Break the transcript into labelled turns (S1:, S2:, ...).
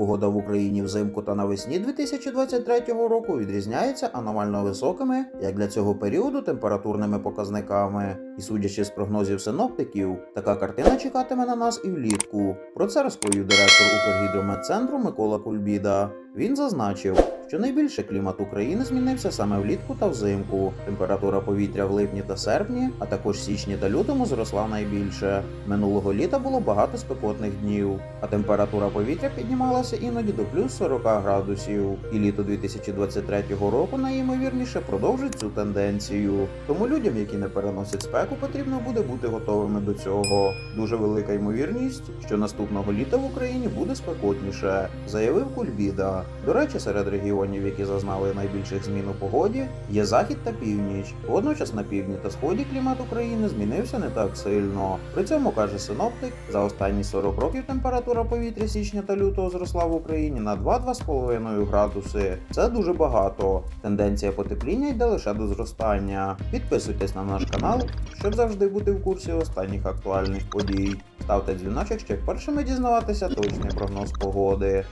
S1: Погода в Україні взимку та навесні 2023 року відрізняється аномально високими, як для цього періоду, температурними показниками. І судячи з прогнозів синоптиків, така картина чекатиме на нас і влітку. Про це розповів директор Укргідрометцентру Микола Кульбіда. Він зазначив, що найбільше клімат України змінився саме влітку та взимку. Температура повітря в липні та серпні, а також січні та лютому зросла найбільше. Минулого літа було багато спекотних днів, а температура повітря піднімалася іноді до плюс 40 градусів. І літо 2023 року найімовірніше продовжить цю тенденцію. Тому людям, які не переносять спеку, потрібно буде бути готовими до цього. Дуже велика ймовірність, що наступного літа в Україні буде спекотніше, заявив Кульбіда. До речі, серед регіонів, які зазнали найбільших змін у погоді, є захід та північ. Водночас на півдні та сході клімат України змінився не так сильно. При цьому каже синоптик, за останні 40 років температура повітря січня та лютого зросла в Україні на 2-2,5 градуси. Це дуже багато. Тенденція потепління йде лише до зростання. Підписуйтесь на наш канал, щоб завжди бути в курсі останніх актуальних подій. Ставте дзвіночок, щоб першими дізнаватися точний прогноз погоди.